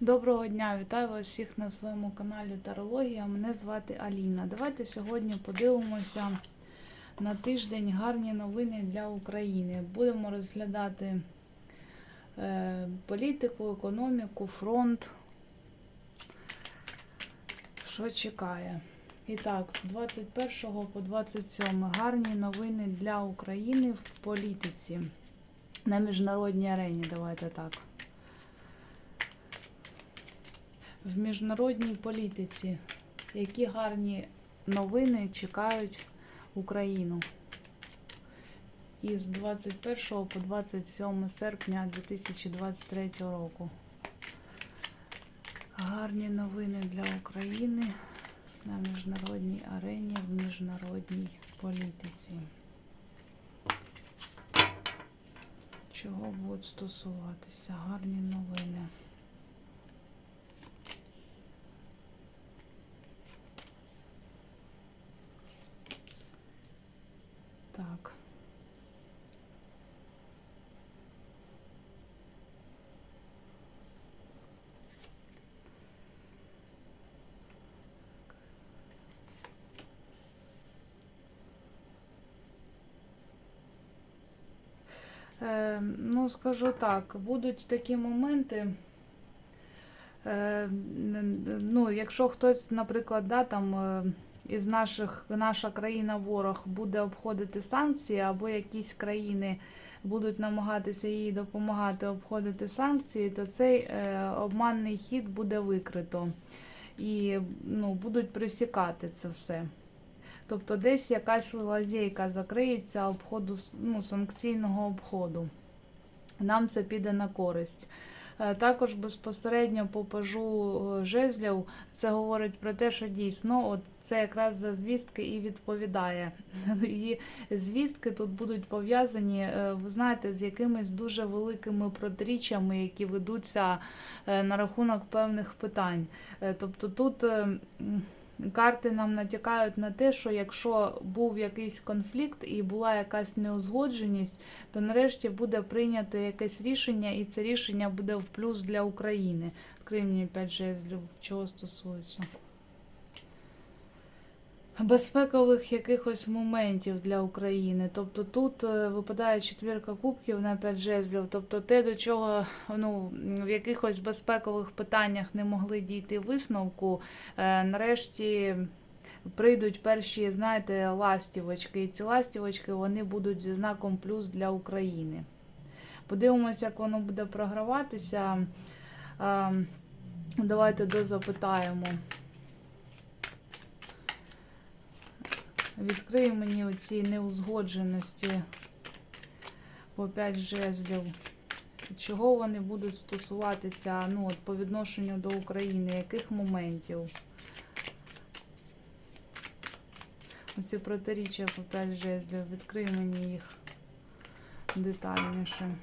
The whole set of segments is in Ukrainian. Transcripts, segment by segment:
Доброго дня, вітаю вас всіх на своєму каналі Тарологія. Мене звати Аліна. Давайте сьогодні подивимося на тиждень гарні новини для України. Будемо розглядати е, політику, економіку, фронт. Що чекає? І так, з 21 по 27 гарні новини для України в політиці. На міжнародній арені, давайте так. В міжнародній політиці. Які гарні новини чекають Україну із 21 по 27 серпня 2023 року. Гарні новини для України на міжнародній арені в міжнародній політиці. Чого будуть стосуватися? Гарні новини. Так. Е, ну, скажу так, будуть такі моменти. Е, ну, якщо хтось, наприклад, да, там. Е, із наших наша країна ворог буде обходити санкції, або якісь країни будуть намагатися їй допомагати обходити санкції, то цей е, обманний хід буде викрито і ну, будуть присікати це все. Тобто десь якась лазейка закриється обходу ну, санкційного обходу. Нам це піде на користь. Е, також безпосередньо по пажу е, жезлів це говорить про те, що дійсно от це якраз за звістки і відповідає. І звістки тут будуть пов'язані, е, ви знаєте, з якимись дуже великими протиріччями, які ведуться на рахунок певних питань. Тобто тут. Карти нам натякають на те, що якщо був якийсь конфлікт і була якась неузгодженість, то нарешті буде прийнято якесь рішення, і це рішення буде в плюс для України. Мені 5 жезлів, чого стосується. Безпекових якихось моментів для України. Тобто тут е, випадає четвірка кубків на 5 жезлів. Тобто те, до чого ну, в якихось безпекових питаннях не могли дійти висновку, е, нарешті. Прийдуть перші, знаєте, ластівочки, і ці ластівочки вони будуть зі знаком плюс для України. Подивимося, як воно буде програватися. Ем, давайте дозапитаємо. Відкрий мені оці неузгодженості по 5 жезлів. Чого вони будуть стосуватися ну, от, по відношенню до України? Яких моментів? Оці протиріччя по 5 жезлів. Відкрий мені їх детальніше.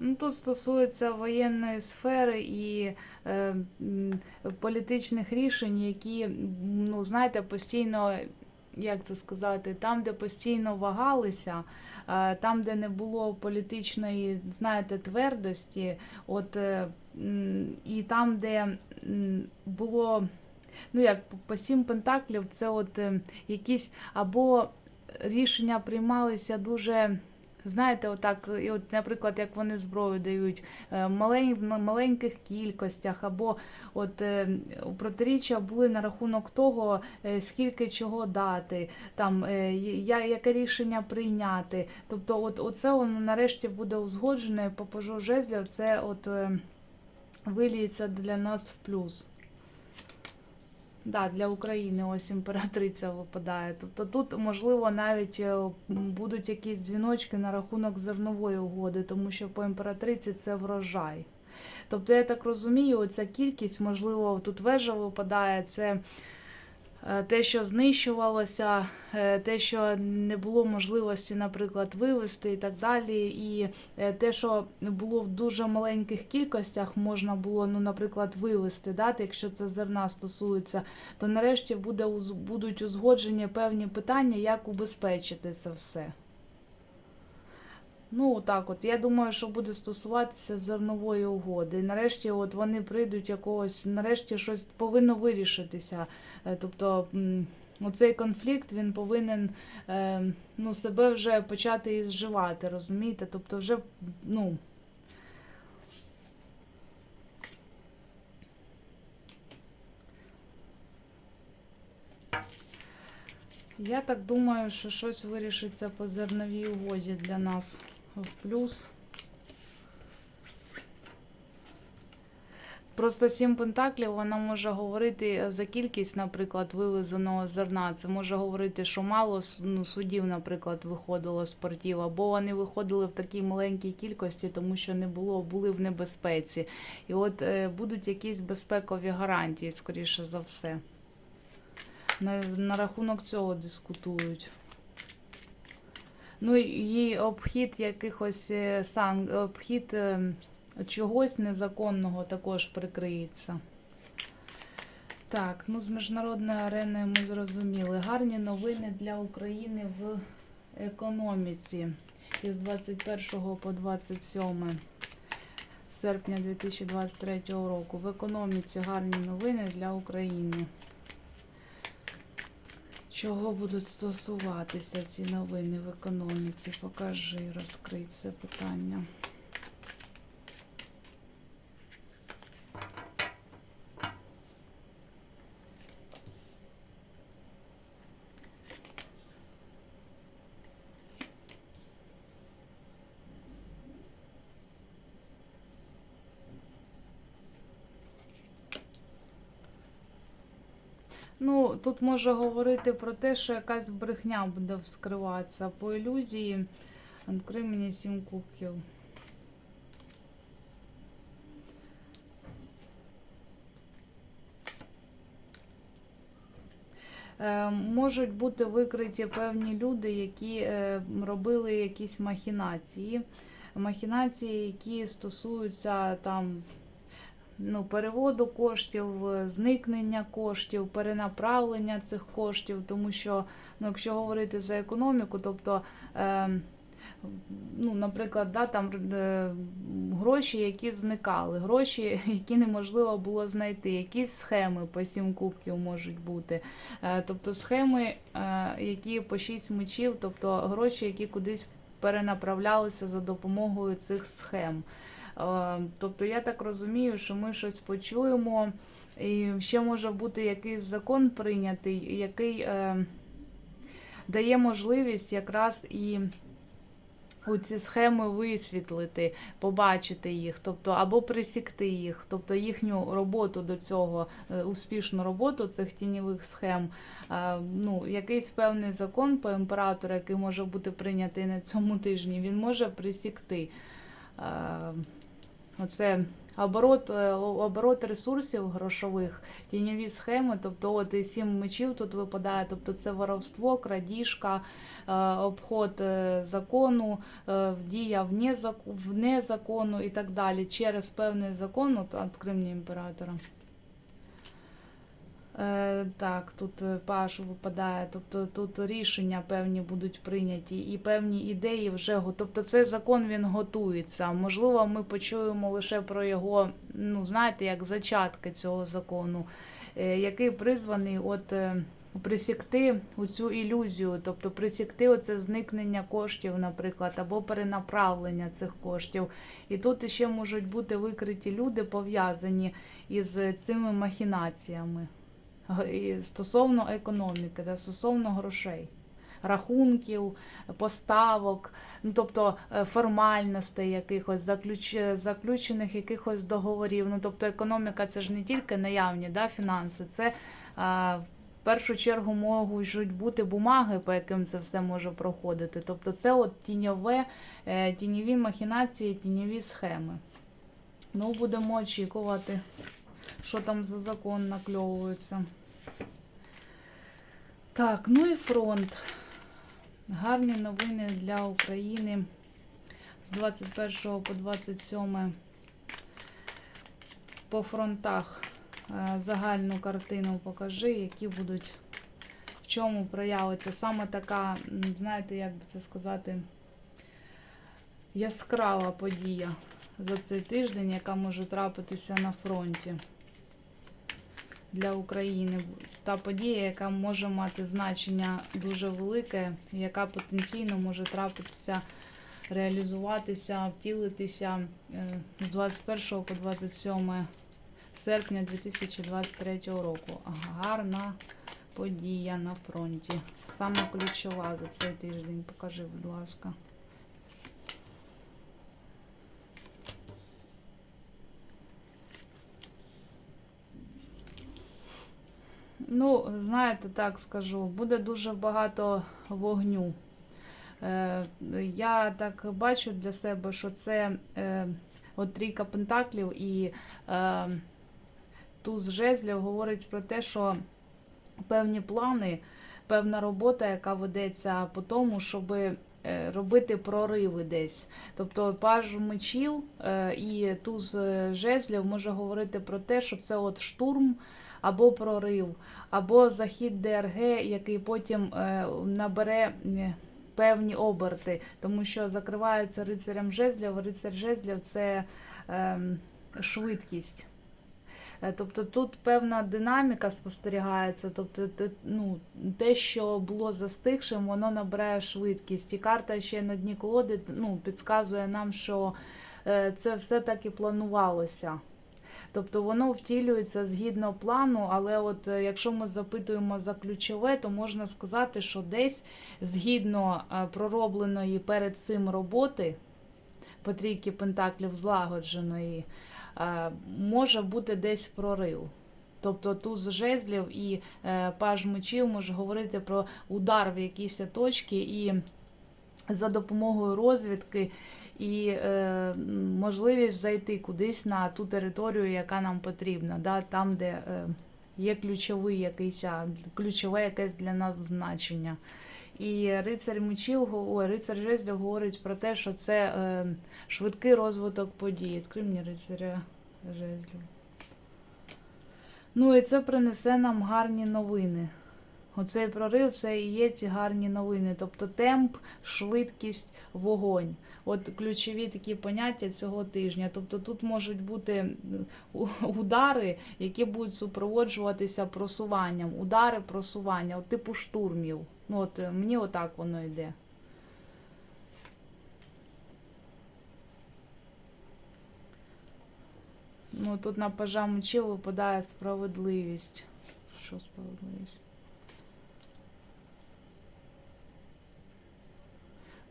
Ну, Тут стосується воєнної сфери і е, політичних рішень, які, ну, знаєте, постійно, як це сказати, там, де постійно вагалися, е, там, де не було політичної, знаєте, твердості, от, е, і там, де було, ну як по сім пентаклів, це от е, якісь або рішення приймалися дуже. Знаєте, отак, і от, наприклад, як вони зброю дають е, в маленьких кількостях, або от е, протиріччя були на рахунок того, е, скільки чого дати, там яке рішення прийняти. Тобто, от оце воно нарешті буде узгоджене по пожу це от виліється для нас в плюс. Да, для України ось імператриця випадає. Тобто тут, можливо, навіть е, будуть якісь дзвіночки на рахунок зернової угоди, тому що по імператриці це врожай. Тобто, я так розумію, оця кількість, можливо, тут вежа випадає, це те, що знищувалося, е, те, що не було можливості, наприклад, вивезти і так далі. І е, те, що було в дуже маленьких кількостях, можна було, ну, наприклад, вивезти, да, якщо це зерна стосується, то нарешті буде, будуть узгоджені певні питання, як убезпечити це все. Ну, так от, я думаю, що буде стосуватися зернової угоди. Нарешті от вони прийдуть якогось, нарешті щось повинно вирішитися. Е, Тобто оцей конфлікт він повинен е, ну, себе вже почати і зживати, розумієте? Тобто вже, ну. Я так думаю, що щось вирішиться по зерновій угоді для нас в плюс. Просто сім пентаклів вона може говорити за кількість, наприклад, вивезеного зерна. Це може говорити, що мало ну, судів, наприклад, виходило з портів, або вони виходили в такій маленькій кількості, тому що не було, були в небезпеці. І от е, будуть якісь безпекові гарантії, скоріше за все. На, на рахунок цього дискутують. Ну і обхід якихось е, сан, обхід е, чогось незаконного також прикриється. Так, ну з міжнародної арени ми зрозуміли. Гарні новини для України в економіці із 21 по 27 серпня 2023 року. В економіці гарні новини для України. Чого будуть стосуватися ці новини в економіці? Покажи, розкрий це питання. Ну, тут може говорити про те, що якась брехня буде вскриватися по ілюзії. Відкрий мені сім кубків. Е, Можуть бути викриті певні люди, які е, робили якісь махінації. Махінації, які стосуються там ну, переводу коштів, зникнення коштів, перенаправлення цих коштів, тому що, ну, якщо говорити за економіку, тобто, е, ну, наприклад, да, там е, гроші, які зникали, гроші, які неможливо було знайти, якісь схеми по 7 кубків можуть бути. Е, тобто схеми, е, які по 6 мечів, тобто гроші, які кудись перенаправлялися за допомогою цих схем. Е, Тобто я так розумію, що ми щось почуємо, і ще може бути якийсь закон прийнятий, який е, дає можливість якраз і У ці схеми висвітлити, побачити їх, тобто або присікти їх, тобто їхню роботу до цього, е, успішну роботу цих тіньових схем. Ну, якийсь певний закон по імператору, який може бути прийнятий на цьому тижні, він може присікти. Оце оборот, е, оборот ресурсів грошових, тіньові схеми, тобто от і сім мечів тут випадає, тобто це воровство, крадіжка, е, обход е, закону, дія вне, зак- вне закону і так далі. Через певний закон, от відкрий мені імператора. Е, Так, тут е, Паш випадає, тобто тут рішення певні будуть прийняті і певні ідеї вже го- Тобто цей закон він готується. Можливо, ми почуємо лише про його, ну знаєте, як зачатки цього закону, е, який призваний от присікти цю ілюзію, тобто присікти оце зникнення коштів, наприклад, або перенаправлення цих коштів. І тут ще можуть бути викриті люди, пов'язані із цими махінаціями стосовно економіки, да, стосовно грошей, рахунків, поставок, ну, тобто е, формальностей якихось, заключ, заключених якихось договорів. Ну, тобто економіка це ж не тільки наявні да, фінанси, це а, в першу чергу можуть бути бумаги, по яким це все може проходити. Тобто це от тіньове, е, тіньові махінації, тіньові схеми. Ну, будемо очікувати, що там за закон накльовується. Так, ну і фронт. Гарні новини для України з 21 по 27 по фронтах. Е, Загальну картину покажи, які будуть, в чому проявиться. Саме така, знаєте, як би це сказати, яскрава подія за цей тиждень, яка може трапитися на фронті для України. Та подія, яка може мати значення дуже велике, яка потенційно може трапитися, реалізуватися, втілитися е, з 21 по 27 серпня 2023 року. Гарна подія на фронті. Саме ключова за цей тиждень. Покажи, будь ласка. Ну, знаєте, так скажу, буде дуже багато вогню. Е, я так бачу для себе, що це е, от трійка пентаклів і е, туз жезлів говорить про те, що певні плани, певна робота, яка ведеться по тому, щоб робити прориви десь. Тобто паж мечів і туз жезлів може говорити про те, що це от штурм або прорив, або захід ДРГ, який потім е, набере е, певні оберти, тому що закривається рицарем жезлів. Рицар жезлів це е, швидкість. Тобто тут певна динаміка спостерігається, тобто ну, те, що було застигшим, воно набирає швидкість. І карта ще на дні колоди ну, підказує нам, що е, це все так і планувалося. Тобто воно втілюється згідно плану, але от е, якщо ми запитуємо за ключове, то можна сказати, що десь згідно е, проробленої перед цим роботи, по трійки пентаклів злагодженої, е, може бути десь прорив. Тобто туз жезлів і паж мечів може говорити про удар в якісь точки і за допомогою розвідки і е, можливість зайти кудись на ту територію, яка нам потрібна, да, там, де е, є ключовий якийсь, ключове якесь для нас значення. І рицар мечів, ой, рицар жезлів говорить про те, що це е, швидкий розвиток подій. Відкрий мені рицаря жезлів. Ну і це принесе нам гарні новини. Оцей прорив це і є ці гарні новини. Тобто темп, швидкість, вогонь. От ключові такі поняття цього тижня. Тобто тут можуть бути удари, які будуть супроводжуватися просуванням. Удари, просування, от типу штурмів. Ну от е, мені отак воно йде. Ну, тут на пажа мечів випадає справедливість. Що справедливість?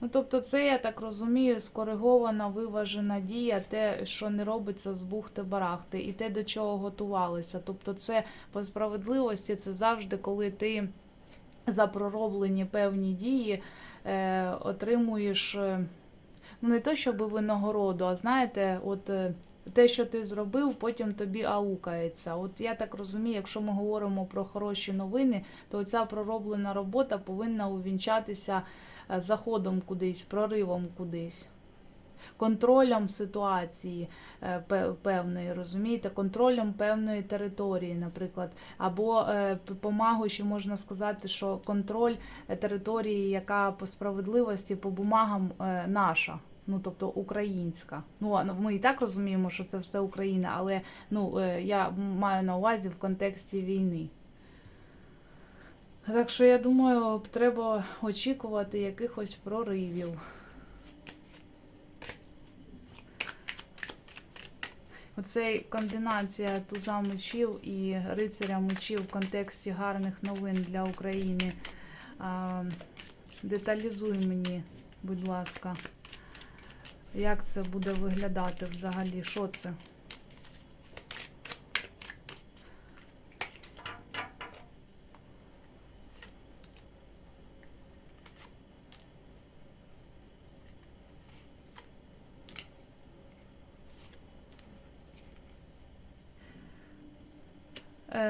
Ну, тобто, це, я так розумію, скоригована, виважена дія, те, що не робиться з бухти-барахти, і те, до чого готувалися. Тобто, це по справедливості, це завжди, коли ти за пророблені певні дії е, отримуєш е, ну, не то, щоб винагороду, а знаєте, от. е, те, що ти зробив, потім тобі аукається. От я так розумію, якщо ми говоримо про хороші новини, то ця пророблена робота повинна увінчатися заходом кудись, проривом кудись. Контролем ситуації е, певної, розумієте, контролем певної території, наприклад, або е, помагою, ще можна сказати, що контроль е, території, яка по справедливості, по бумагам е, наша. Ну, тобто українська. Ну, ну, ми і так розуміємо, що це все Україна, але ну, е, я маю на увазі в контексті війни. Так що я думаю, треба очікувати якихось проривів. Оцей комбінація туза мечів і рицаря мечів в контексті гарних новин для України. Деталізуй мені, будь ласка, як це буде виглядати взагалі? Що це?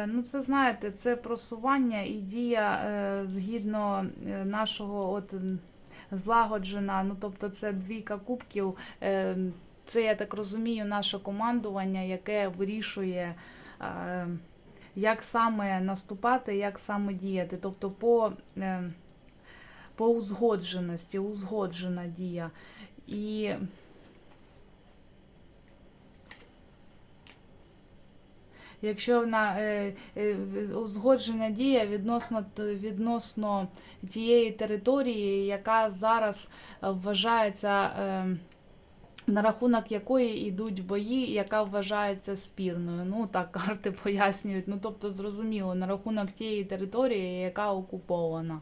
Ну, це знаєте, це просування і дія е, згідно е, нашого от злагоджена. Ну, тобто, це двійка кубків. Е, Це, я так розумію, наше командування, яке вирішує, е, як саме наступати, як саме діяти. Тобто, по, е, по узгодженості, узгоджена дія. І Якщо на е, е, узгоджена дія відносно відносно тієї території, яка зараз е, вважається е, на рахунок якої йдуть бої, яка вважається спірною. Ну так карти пояснюють. Ну тобто зрозуміло, на рахунок тієї території, яка окупована.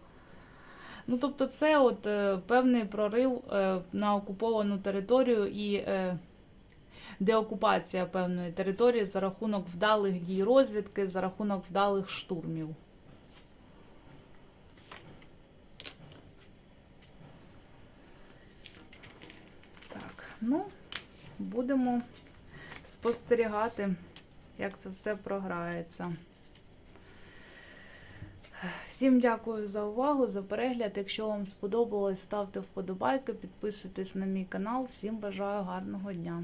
Ну, тобто, це от е, певний прорив е, на окуповану територію і е, деокупація певної території за рахунок вдалих дій розвідки, за рахунок вдалих штурмів. Так, ну, будемо спостерігати, як це все програється. Всім дякую за увагу, за перегляд. Якщо вам сподобалось, ставте вподобайки, підписуйтесь на мій канал. Всім бажаю гарного дня.